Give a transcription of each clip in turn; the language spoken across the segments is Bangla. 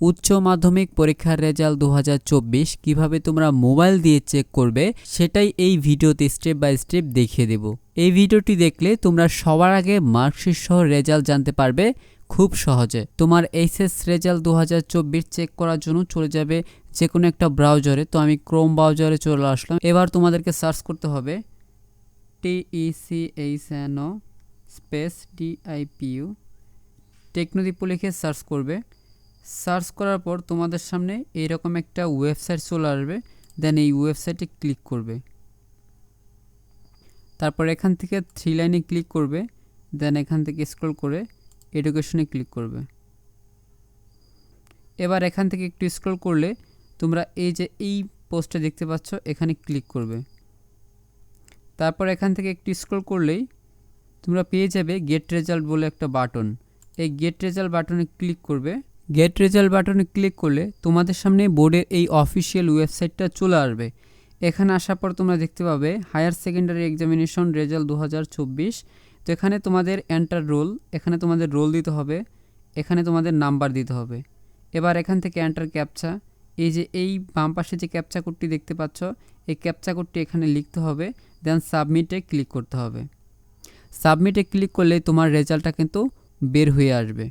উচ্চ মাধ্যমিক পরীক্ষার রেজাল্ট দু কীভাবে তোমরা মোবাইল দিয়ে চেক করবে, সেটাই এই ভিডিওতে স্টেপ বাই স্টেপ দেখিয়ে দেব। এই ভিডিওটি দেখলে তোমরা সবার আগে মার্কশিট সহ রেজাল্ট জানতে পারবে খুব সহজে। তোমার এইচএস রেজাল্ট দু হাজার চব্বিশ চেক করার জন্য চলে যাবে যে কোনো একটা ব্রাউজারে তো আমি ক্রোম ব্রাউজারে চলে আসলাম। এবার তোমাদেরকে সার্চ করতে হবে টিইসিএইচএনও স্পেস ডিআইপিইউ টেকনোদীপ লিখে সার্চ করবে। সার্চ করার পর তোমাদের সামনে এইরকম একটা ওয়েবসাইট চলে আসবে দেন এই ওয়েবসাইটে ক্লিক করবে। তারপর এখান থেকে থ্রি লাইনে ক্লিক করবে দেন এখান থেকে স্ক্রল করে এডুকেশনে ক্লিক করবে। এবার এখান থেকে একটু স্ক্রল করলে তোমরা এই যে এই পোস্টটা দেখতে পাচ্ছ, এখানে ক্লিক করবে। তারপর এখান থেকে একটু স্ক্রল করলেই তোমরা পেয়ে যাবে গেট রেজাল্ট বলে একটা বাটন এই গেট রেজাল্ট বাটনে ক্লিক করবে গেট রেজাল্ট বাটনে ক্লিক করলে তোমাদের সামনে বোর্ডের এই অফিসিয়াল ওয়েবসাইটটা চলে আসবে। এখানে আসার পর তোমরা দেখতে পাবে হায়ার সেকেন্ডারি এক্সামিনেশন রেজাল্ট দু হাজার চব্বিশ। তো এখানে তোমাদের এন্টার রোল এখানে তোমাদের রোল দিতে হবে, এখানে তোমাদের নাম্বার দিতে হবে। এবার এখান থেকে এন্টার ক্যাপচা এই যে এই বাম পাশে যে ক্যাপচা কোডটি দেখতে পাচ্ছ, এই ক্যাপচা কোডটি এখানে লিখতে হবে দেন সাবমিটে ক্লিক করতে হবে। সাবমিটে ক্লিক করলে তোমার রেজাল্টটা কিন্তু বের হয়ে আসবে।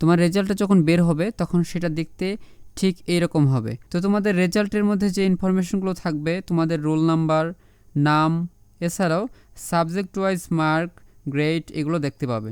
তোমার রেজাল্টটা যখন বের হবে, তখন সেটা দেখতে ঠিক এইরকম হবে। তো তোমাদের রেজাল্টের মধ্যে যে ইনফরমেশনগুলো থাকবে, তোমাদের রোল নাম্বার নাম, এছাড়াও সাবজেক্ট ওয়াইজ মার্ক গ্রেড এগুলো দেখতে পাবে।